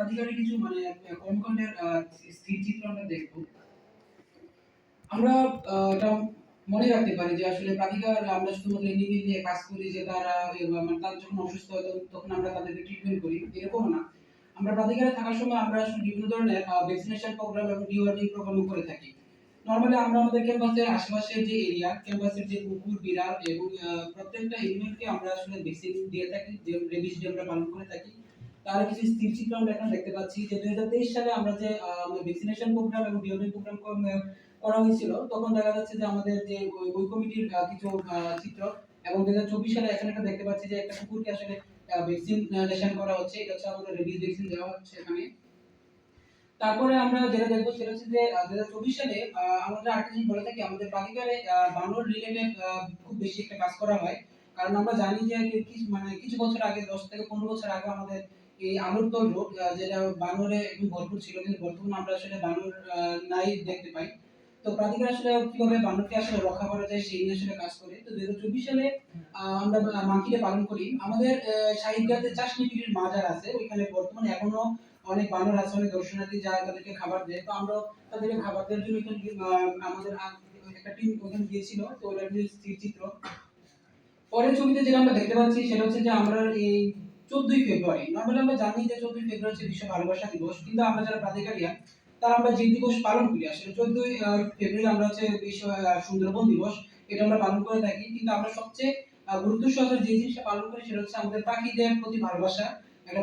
প্রাধিকারের কিছু মানে কর্মকাণ্ডের আহ, স্থির চিত্র আমরা দেখব। আমরা এটা মনে রাখতে পারি যে আসলে প্রাধিকার আমরা শুধুমাত্র নিবিড় নিয়ে কাজ করি যে তারা মানে তারা যখন অসুস্থ হয় তখন- আমরা তাদেরকে ট্রিটমেন্ট করি। এরকম না। আমরা প্রাধিকারে থাকার সময় আমরা বিভিন্ন ধরনের ভ্যাকসিনেশন প্রোগ্রাম এবং ডিওয়ার্ডিং প্রোগ্রাম করে থাকি। নর্মালি আমরা আমাদের ক্যাম্পাসের আশেপাশের যে এরিয়া ক্যাম্পাসের যে কুকুর বিড়াল এবং প্রত্যেকটা এলিমেন্টকে আমরা আসলে ভ্যাকসিন দিয়ে থাকি যে রেবিস ডে আমরা পালন করে থাকি। তার কিছু স্থির চিত্র আমরা এখানে দেখতে পাচ্ছি যে দুই হাজার তেইশ সালে আমরা যে ভ্যাকসিনেশন প্রোগ্রাম এবং ডিওডিং প্রোগ্রাম করা হয়েছিল, তখন দেখা যাচ্ছে যে আমাদের যে ওই কমিটির কিছু চিত্র এবং দুই হাজার চব্বিশ সালে এখানে একটা দেখতে পাচ্ছি যে একটা কুকুরকে আসলে ভ্যাকসিনেশন করা হচ্ছে, এটা হচ্ছে আমাদের রেবিস ভ্যাকসিন দেওয়া হচ্ছে এখানে। তারপরে আমরা যেটা দেখব সেটা হচ্ছে যে দু হাজার চব্বিশ সালে আমরা আরেকটা জিনিস বলে থাকি, আমাদের প্রাধিকারে বানর রিলেটেড খুব বেশি একটা কাজ করা হয়। কারণ আমরা জানি যে মানে কিছু বছর আগে, দশ থেকে পনেরো বছর আগে আমাদের এই আলুরতল রোড যেটা বানরে একদম ভরপুর ছিল কিন্তু বর্তমানে আমরা আসলে বানর নাই দেখতে পাই। তো প্রাধিকার আসলে কীভাবে বানরকে আসলে রক্ষা করা যায় সেই নিয়ে আসলে কাজ করে। তো দুই হাজার চব্বিশ সালে আমরা মাংকিতে পালন করি। আমাদের সাহিত্যে চাষনি পিড়ির মাজার আছে ওইখানে বর্তমানে এখনও অনেক বানর আছে অনেক দর্শনার্থী যায় তাদেরকে খাবার দেয়। তো আমরা তাদেরকে খাবার দেওয়ার জন্য আহ, আমাদের একটা টিম ওখানে গিয়েছিল তো ওটা স্থির চিত্র। পরের ছবিতে যেটা আমরা দেখতে পাচ্ছি সেটা হচ্ছে যে আমরা এই চোদ্দই ফেব্রুয়ারি। নর্মালি আমরা জানি যে চোদ্দই ফেব্রুয়ারি হচ্ছে বিশ্ব ভালোবাসা দিবস, কিন্তু আমরা যারা প্রাধিকারিয়া, তারা আমরা যে দিবস পালন করি, আসলে চোদ্দই ফেব্রুয়ারি আমরা হচ্ছে বিশ্ব সুন্দরবন দিবস, এটা আমরা পালন করে থাকি। কিন্তু আমরা সবচেয়ে গুরুত্ব সহকারে যে জিনিসটা পালন করি, সেটা হচ্ছে আমাদের পাখিদের প্রতি ভালোবাসা, একটা